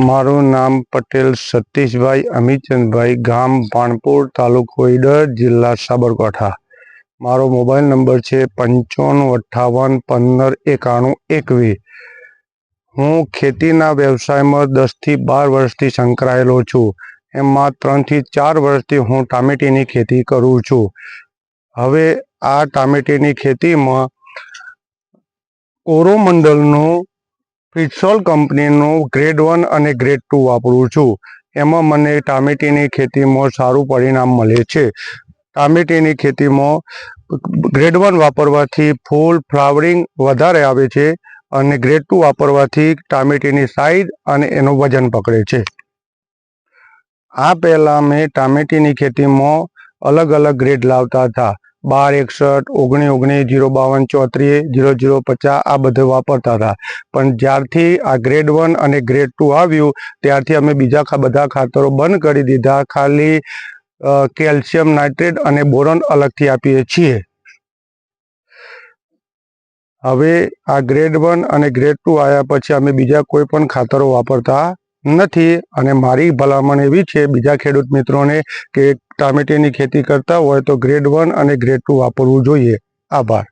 મારું નામ પટેલ સતીશભાઈ અમીચંદભાઈ ગામ પાણપુર તાલુકો ઈડર, જિલ્લા સાબરકાંઠા. મારો મોબાઈલ નંબર છે પંચાણું અઠ્ઠાવન પંદર એકાણું એકવીસ. હું ખેતીના વ્યવસાયમાં દસથી બાર વર્ષથી સંકળાયેલો છું. એમાં ત્રણથી ચાર વર્ષથી હું ટામેટીની ખેતી કરું છું. હવે આ ટામેટીની ખેતીમાં કોરોમંડલનું ફિટસોલ કંપનીનું ગ્રેડ વન અને ગ્રેડ ટુ વાપરું છું. એમાં મને ટામેટીની ખેતીમાં સારું પરિણામ મળે છે. ટામેટીની ખેતીમાં ગ્રેડ વન વાપરવાથી ફૂલ ફ્લાવરિંગ વધારે આવે છે અને ગ્રેડ ટુ વાપરવાથી ટામેટીની સાઈઝ અને એનું વજન પકડે છે. આ પહેલાં મેં ટામેટીની ખેતીમાં અલગ અલગ ગ્રેડ લાવતા હતા. બાર, એકસઠ ઓગણીસ ઓગણીસ જીરો, બાવન, ચોત્રીસ, જીરો જીરો, પચાસ આ બધે વાપરતા હતા. પણ જ્યારથી આ ગ્રેડ વન અને ગ્રેડ ટુ આવ્યું, ત્યારથી અમે બીજા બધા ખાતરો બંધ કરી દીધા. ખાલી કેલ્શિયમ નાઇટ્રેટ અને બોરોન અલગથી આપીએ છીએ. હવે આ ગ્રેડ વન અને ગ્રેડ ટુ આવ્યા પછી અમે બીજા કોઈ પણ ખાતરો વાપરતા નથી અને મારી ભલામણ એવી છે બીજા ખેડૂત મિત્રોને કે ટામેટીની ખેતી કરતા હોય તો ગ્રેડ વન અને ગ્રેડ ટુ વાપરવું જોઈએ. આભાર.